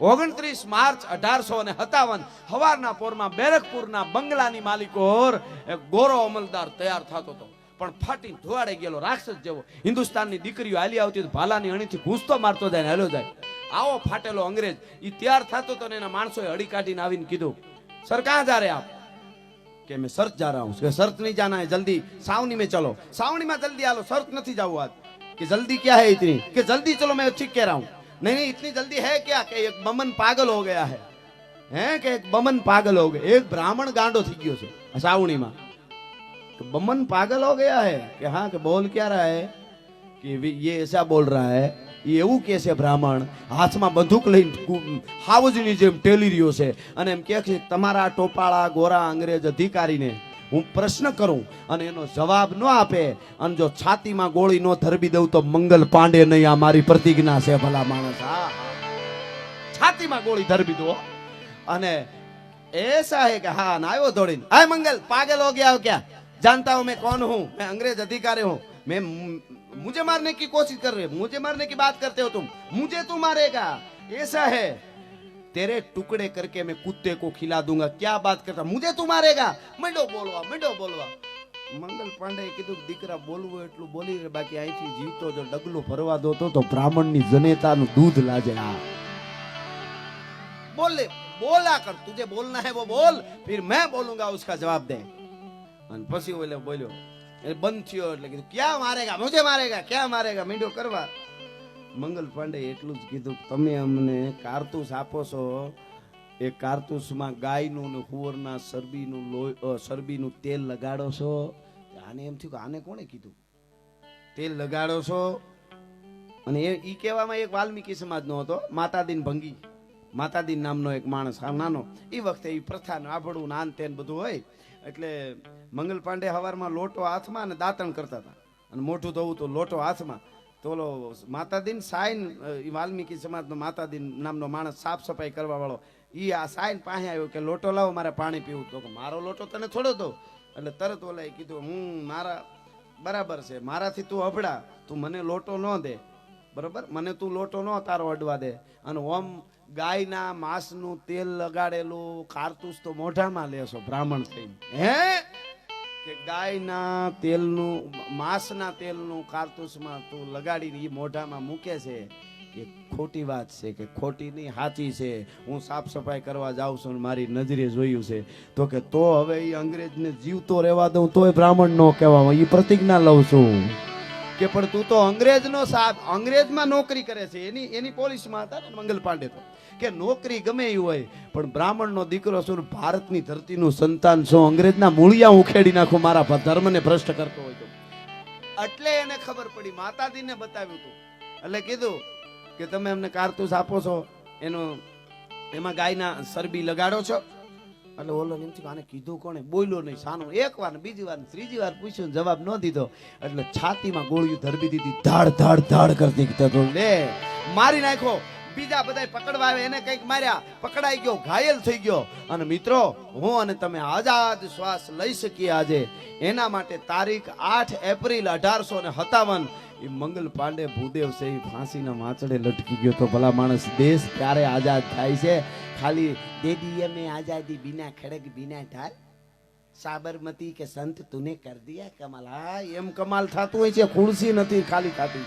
ઓગણત્રીસ માર્ચ અઢારસો ને સત્તાવન, હવારના પોરમાં બેરકપુરના બંગલાની માલિકોર ગોરો અમલદાર તૈયાર થતો હતો. પણ ફાટી ધોવાડે ગયેલો રાક્ષસ જેવો હિન્દુસ્તાનની દીકરીઓ હાલી આવતી ભાલાની અણીથી ઘૂંસતો મારતો જાય ને હેલો જાય. આવો ફાટેલો અંગ્રેજ એ તૈયાર થતો હતો ને એના માણસોએ અડી કાઢીને આવીને કીધું સર ક્યાં જા રહે આપ. કે મેં સર્ચ જા રહા હું કે સર્ચ નહીં જાના હે જલ્દી સાવની મેં ચલો. સાવણીમાં જલ્દી આલો સર્ચ નથી જવું આજ. કે જલ્દી ક્યાં હે ઇતની કે જલ્દી ચલો, મેં ઠીક કહે રહા હું. नहीं नहीं इतनी जल्दी है क्या कि एक बमन पागल हो गया है हैं कि एक बमन पागल हो गया एक ब्राह्मण गांडो थी गयो છે સાવણી માં कि बमन पागल हो गया है कि हाँ कि बोल क्या रहा है कि वे- ये ऐसा बोल रहा है એ એવું કે છે બ્રાહ્મણ હાથમાં બંદૂક લઈને કુ- હાવજની જેમ ટેલી રહ્યો છે અને એમ કહે છે તમારા ટોપાળા ગોરા અંગ્રેજ અધિકારીને હું પ્રશ્ન કરું અને એનો જવાબ ન આપે અને જો છાતીમાં ગોળી ન ધરબી દઉં તો મંગલ પાંડે નહીં આ મારી પ્રતિજ્ઞા છે ભલા માણસ હા હા. છાતીમાં ગોળી ધરબી દો અને ऐसा है कि हाँ ना आयो दौड़ीने आए मंगल पागल हो गया हो क्या जानता हूं मैं कौन हूं मैं अंग्रेज अधिकारी हूं मैं मु- मुझे मारने की कोशिश कर रहे हो मुझे मारने की बात करते हो तुम मुझे तू मारेगा ऐसा है तेरे टुकड़े करके मैं कुत्ते को खिला दूंगा क्या बात करता मुझे तू मारेगा મંડો બોલવા મંડો બોલવા મંગલ પાંડે કીધું કે દીકરા બોલવું એટલું બોલી રે બાકી અહીંથી જીવતો જો ડગલું ભરવા દો તો તો બ્રાહ્મણની જનેતાનું દૂધ લાજે હા बोल ले बोला कर तुझे बोलना है वो बोल फिर मैं बोलूंगा उसका जवाब दे અને પછી ઓલે બોલ્યો એ બંધ થયો એટલે કીધું ક્યાં મારેગા મુજે મારેગા ક્યાં મારેગા મીંડો કરવા મંગલ પાંડે એટલું જ કીધું તમે અમને કારતૂસ આપો છો. એ કારતૂસમાં ગાયનું ને હુવરના સરબીનું લોહી સરબીનું તેલ લગાડો છો. આને એમ થયું કે આને કોણે કીધું? તેલ લગાડો છો. અને એ, ઈ કહેવામાં એક વાલ્મીકી સમાજનો હતો, માતાદીન ભંગી. માતાદીન નામનો એક માણસ નાનો. એ વખતે એ પ્રથા આભડું નાન તેન બધું હોય. એટલે મંગલ પાંડે હવારમાં લોટો હાથમાં અને દાંતણ કરતા હતા. અને મોટું થવું તો લોટો હાથમાં. તો ઓલો માતાદીન સાઈન વાલ્મીકી સમાજનો માતાદીન નામનો માણસ સાફ સફાઈ કરવા વાળો એ આ સાઈન પાસે આવ્યો કે લોટો લાવો, મારે પાણી પીવું. તો મારો લોટો તને થોડો દો. એટલે તરત ઓલાએ કીધું, હું મારા, બરાબર છે, મારાથી તું અભડા, તું મને લોટો ન દે. બરાબર? મને તું લોટો ન, તારો અડવા દે. અને ઓમ ગાયના માંસનું તેલ લગાડેલું, કારતૂસ તો મોઢામાં લેશો બ્રાહ્મણ થઈને. હે? કે ગાયના તેલનું, માંસના તેલનું કારતૂસમાં તું લગાડીને એ મોઢામાં મૂકે છે કે ખોટી વાત છે, કે ખોટી નહીં, સાચી છે. હું સાફ સફાઈ કરવા જાઉં છું મારી નજરે જોયું છે. તો કે તો હવે એ અંગ્રેજને જીવતો રહેવા દઉં, તોય બ્રાહ્મણ નો કહેવામાં એ પ્રતિજ્ઞા લઉં છું. કે પણ તું તો અંગ્રેજનો સાહેબ અંગ્રેજમાં નોકરી કરે છે. એની એની પોલીસમાં હતા ને મંગલ પાંડે તો. કે નોકરી ગમે એ હોય, પણ બ્રાહ્મણનો દીકરો છું ભારતની ધરતીનું સંતાન છું અંગ્રેજના મૂળિયા ઉખેડી નાખું મારા ધર્મને ભ્રષ્ટ કરતો હોય તો. એટલે એને ખબર પડી. માતાજીને બતાવ્યું હતું એટલે કીધું કે તમે અમને કારતૂસ આપો છો. એનો, એમાં ગાયના સરબી લગાડો છો. એટલે ઓલો એમ થયું, આને કીધું કોણે? બોલ્યો નહીં સાનું એક વાર બીજી વાર ત્રીજી વાર પૂછ્યું જવાબ ન દીધો. એટલે છાતીમાં ગોળીઓ ધરબી દીધી ધાડ ધાડ ધાડ કરતી લે મારી નાખો. બીજા બધા પકડવા આવે એને કંઈક માર્યા, પકડાઈ ગયો, ઘાયલ થઈ ગયો. અને મિત્રો, હું અને તમે આઝાદ શ્વાસ લઈ શકીએ આજે. એના માટે તારીખ આઠ એપ્રિલ અઢારસો ને સત્તાવન. એ મંગલ પાંડે ભૂદેવ છે, એ ફાંસીના માચડે લટકી ગયો તો ભલા માણસ દેશ ક્યારે આઝાદ થાય છે? ખાલી દેદી અમે આઝાદી બિના ખડક, બિના ઢાલ. સાબરમતી કે સંત તુને કર દિયા, કમાલ. હા, એમ કમાલ થતું હોય છે, ખુરશી નથી ખાલી થતી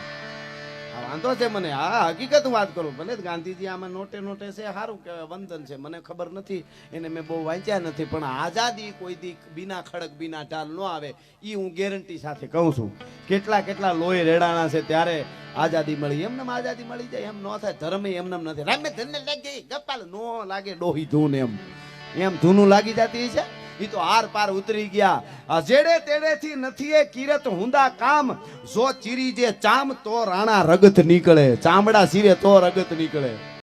વાંધો છે મને. હા, હકીકત વાત કરું. ભલે ગાંધીજી આમાં નોટે નોટે છે, સારું કે વંદન છે. મને ખબર નથી, એને મેં બહુ વાંચ્યા નથી, પણ આઝાદી કોઈ દી બિના ખડક, બિના ટાલ ન આવે એ હું ગેરંટી સાથે કહું છું. કેટલા કેટલા લોહી રેડાણા છે, ત્યારે આઝાદી મળી. એમને આઝાદી મળી જાય, એમ ન થાય, ધર્મ એમને નથી. રામે ધનને લાગે ગપાલ નો લાગે ડોહી ધૂન એમ. એમ ધૂનું લાગી જતી છે? ઈ તો આર પાર ઉતરી ગયા. જેડે તેડે થી નથી એ કિરત હુંદા કામ. જો ચીરી જે ચામ તો રાણા રગત નીકળે. ચામડા ચીરે તો રગત નીકળે.